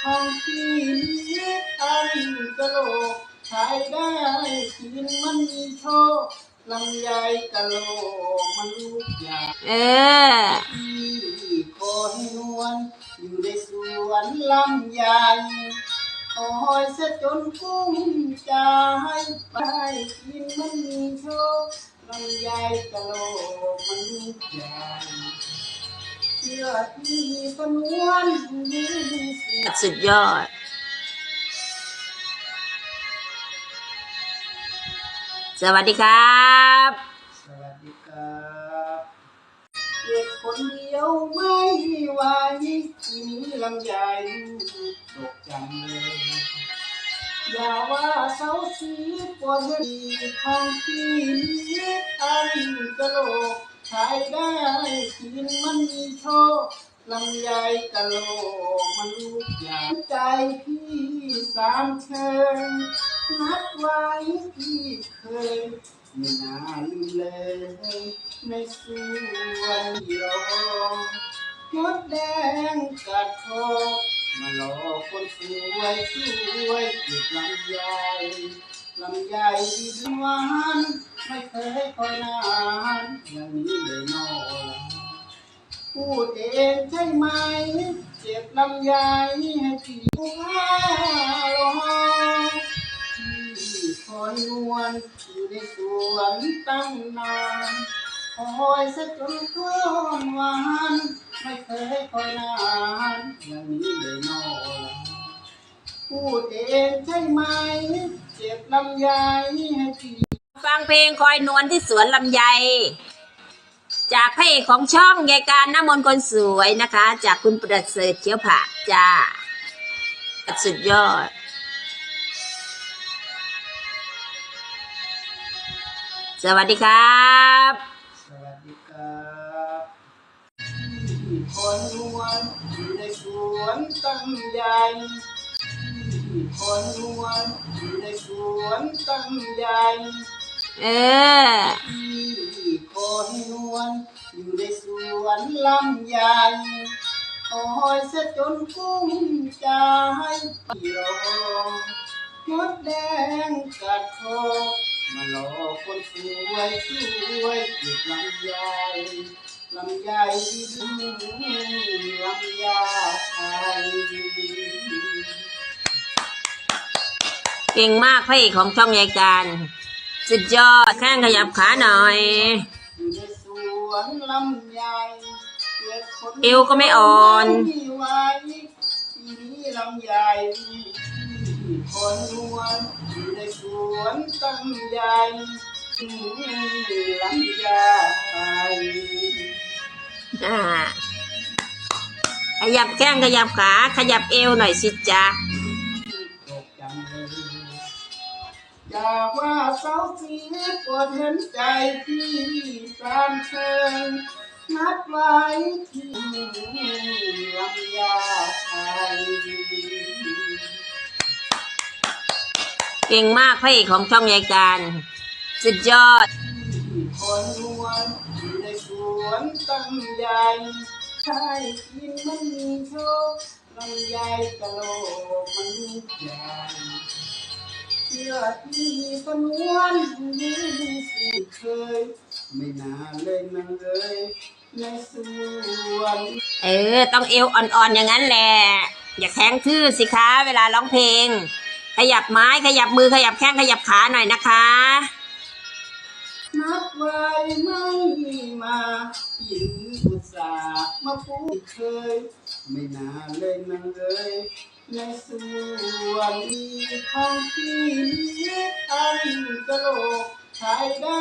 ของพี่นี้ทั้งกะโหลกขายได้กินมันมีโชคลำไยกะโหลกมันลูกใหญ่เออที่คนนวลอยู่ในสวนลำไยคอยเสจนกุ้งใจไปกินมันมีโชคลำไยกะโหลกมันลูกใหญ่ เชื่อที่ก็นวลยืนสสุดยอด สวัสดีครับ สวัสดีครับเก็บคนเดียวไม่ไหวทีนี้ลำใหญ่ตกจังเลย อย่าว่าเสาสีปวดดีของพี่นี้อันกะโหลก ขายได้กินมันมีโชคลำไยกะโหลกมันลูกใหญ่ใจพี่สามเชิงนัดไว้พี่เคยไม่นานเลยในสวนยองมดแดงกัดคอมาหลอกคนสวยช่วยเก็บลำไย ลำไยดีหวานไม่เคยคอยนานอย่างนี้เลยน้องพูดเองใช่ไหม เจ็บลำไยให้พี่ว่าลองที่คอยนวลอยู่ในสวนตั้งนานคอยสักจนก้อนหวานไม่เคยคอยนานอย่างนี้เลยน้องพูดเองใช่ไหม เจ็บลำไยให้พี่ฟังเพลงคอยนวลที่สวนลำไย จากพระเอกของช่องยายการน้ำมนต์คนสวยนะคะ จากคุณประเสริฐเขียวผักจ้า สุดยอด สวัสดีครับ สวัสดีครับที่คอยนวลอยู่ในสวนตั้งใหญ่ที่ คอยนวลอยู่ในสวนตั้งใหญ่เออที่คอยนวลอยู่ในสวนลำใหญ่คอยเสยจนกุ้งใจพี่รอมดแดงกัดคอมาหลอกคนสวยช่วยเก็บลำไยลำไยดีลำไยไทย เก่งมากพระเอกของช่องยายการ สุดยอดแข้งขยับขาหน่อยอยู่ในสวนลำไยเก็บคนเอวก็ไม่อ่อนไม่ไหวทีนี้ลำไยคนนวลอยู่ในสวนตั้งใหญ่ลำไยอ่าขยับแข้งขยับขา ขยับเอวหน่อยสิจ๊ะ อย่าว่าเสาสีปวดเห็นใจพี่สามเชิงนัดไว้ที่ลำยาไทยเก่งมากพระเอกของช่องยายการสุดยอด คนนวลอยู่ในสวนตั้งใหญ่ใช่กินมันมีโชคลำไยกะโหลกมันใหญ่ เชื่อที่ก็นวลดีสุดเคย ไม่นานเลยนังเลยในสวนเออ ต้องเอวอ่อนๆอย่างนั้นแหละ อย่าแข็งทื่อสิคะ เวลาร้องเพลง ขยับไม้ขยับมือขยับแข้งขยับขาหน่อยนะคะ นัดไว้ไม่มาหญิงอุตส่าห์มาพูดเคย ไม่นานเลยนังเลยในสวนมีของพี่นี้อันกะโหลกขายได้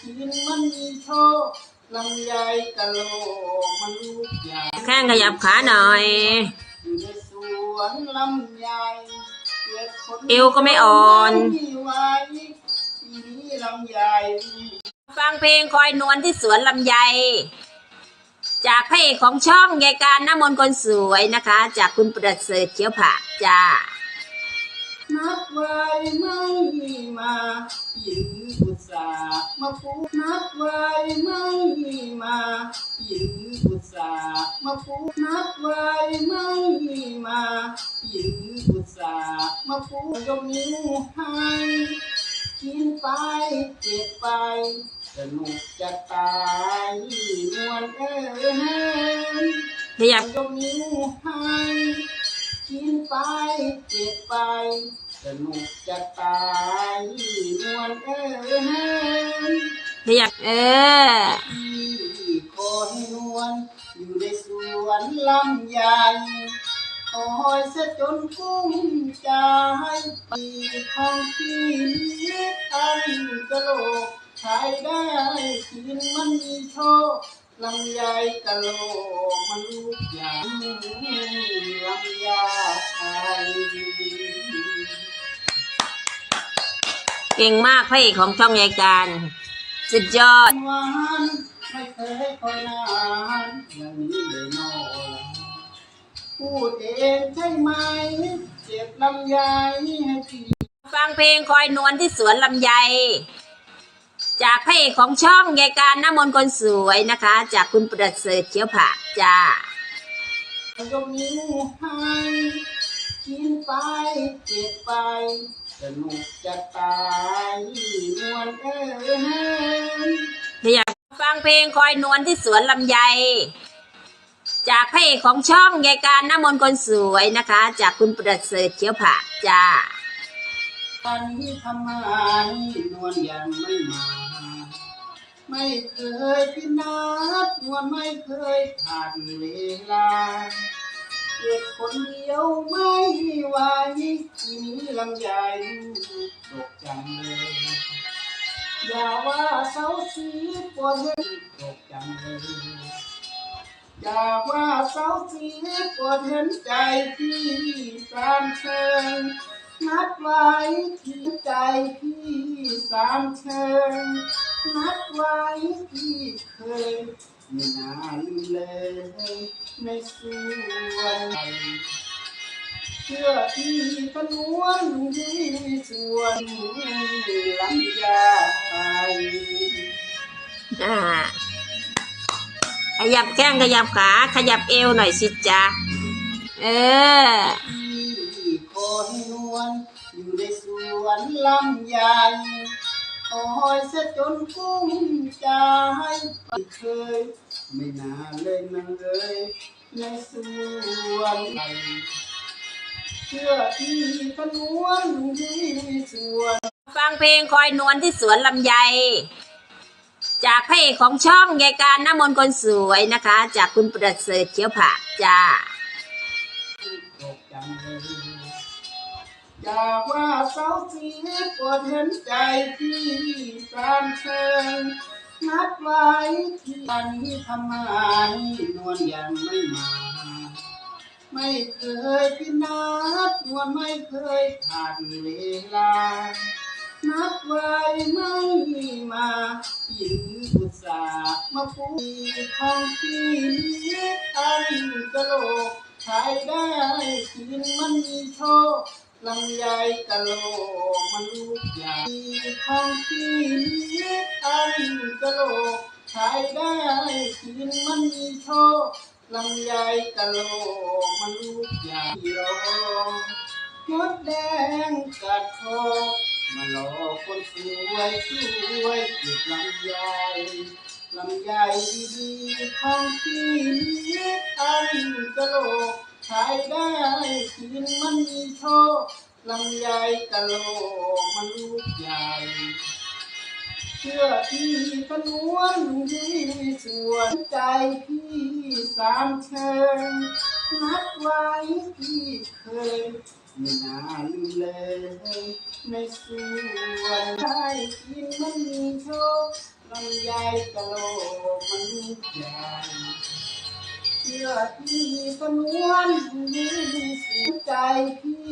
กินมันมีโชคลำไยกะโหลกมันลูกใหญ่แข้งขยับขาหน่อย อยู่ในสวนลำไยเก็บคนเอวก็ไม่อ่อนไม่ไหวทีนี้ลำไย ฟังเพลงคอยนวลที่สวนลำไย จากพระเอกของช่องยายการน้ำมนต์คนสวยนะคะ จากคุณประเสริฐเขียวผักจ้านัดไว้ไม่มาหญิงอุตสาห์มาปูนัดไว้ไม่มาหญิงอุตสาห์มาปูนัดไว้ไม่มาหญิงอุตสาห์มาปูยกนิ้วให้กินไปเก็บไป สนุกจะตายนวลเอ้ยขยับยกนิ้วให้กินไปเก็บไปสนุกจะตายนวลเอ้ยขยับเออที่คนนวลอยู่ในสวนลำใหญ่คอยเสียจนกุ้มใจปีของพี่นี้ทั้งกะโหล กใช้ได้กินมันมีโชคลำไยกะโหลกมันลูกใหญ่ลำไยไทยเก่งมากพระเอกของช่องยายการสุดยอด หวานไม่เคยคอยนานอย่างนี้เลยน้องพูดเองใช่ไหม เจ็บลำไยให้พี่ ฟังเพลงคอยนวลที่สวนลำไย จากพระเอกของช่องยายการน้ำมนต์คนสวยนะคะ จากคุณประเสริฐเขียวผักจ้ายกนิ้วให้กินไปเก็บไปสนุกจะตายนวลเอ้ยขยับฟังเพลงคอยนวลที่สวนลำไย จากพระเอกของช่องยายการน้ำมนต์คนสวยนะคะ จากคุณประเสริฐเขียวผักจ้าวันนี้ทำไมนวลยังไม่มา ไม่เคยพินาศนวลไม่เคยผ่านเวลาเกิดคนเดียวไม่ไหวทีนี้ลำใหญ่ตกจังเลย อย่าว่าเสาสีปวดเห็นตกจังเลยอย่าว่าเสาสีปวดเห็นใจพี่สามเชิงนัดไว้ที่ใจพี่สามเชิง นัดไว้ที่เคยไม่นานเลยในสวนเชื่อที่ขนวนที่สวนลำยาไทยอ่าขยับแข้งขยับขา ขยับเอวหน่อยสิจ๊ะ เออคนนวลอยู่ในสวนลำให คอยเสียจนกุ้มใจไม่เคย ไม่นานเลยนังเลยในสวนไทยเชื่อที่ขนวนที่สวนฟังเพลงคอยนวลที่สวนลำไย จากพระเอกของช่องยายการน้ำมนต์คนสวยนะคะ จากคุณประเสริฐเขียวผักจ้าตกจังเลย อยากว่าเสาสีปวดเห็นใจพี่สามเชิงนัดไว้ที่วันนี้ทำไมนวลยังไม่มา ไม่เคยพินาศนวลไม่เคยผ่านเวลา นัดไว้ไม่มาหญิงอุตส่าห์มาปูของพี่นี้อันกะโหลกใช้ได้กินมันมีโชค ลำไยกะโหลกมันลูกใหญ่ของพี่นี้อันกะโหลกใช้ได้กินมันมีโชคลำไยกะโหลกมันลูกใหญ่รอมดแดงกัดคอมาหลอกคนสวยช่วยเก็บลำไยลำไยดีๆของพี่นี้อันกะโหล ใช้ได้กินมันมีโชคลำไยกะโหลกมันลูกใหญ่เชื่อที่ขนวนที่สวนใจพี่สามเชิงนัดไว้ที่เคยไม่นานเลยในสวนได้กินมันมีโชคลำไยกะโหลกมันใหญ่ ชื่อที่ขนวนที่สุดใจพี่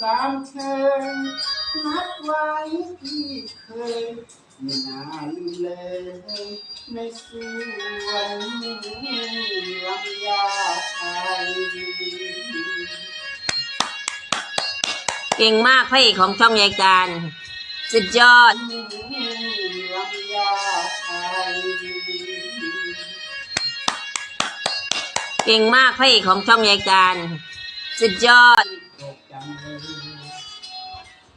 สามเชิงนัดไว้ที่เคยไม่นานเลยในสวนลำยาไทยเก่งมากพระเอกของช่องยายการ สุดยอดล ก่งมากพระเอกของช่องยายการสุดยอด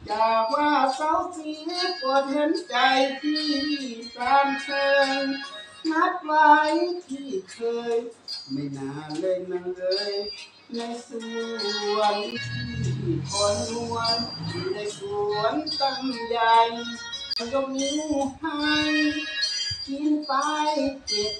อย่าว่าเศร้าสีปวดเห็นใจพี่สามเชิงนัดไว้ที่เคย ไม่นานเลยนางเลยในสวนที่คอยนวลในสวนตั้งใหญ่ยกนิ้วให้กินไปเจ็บ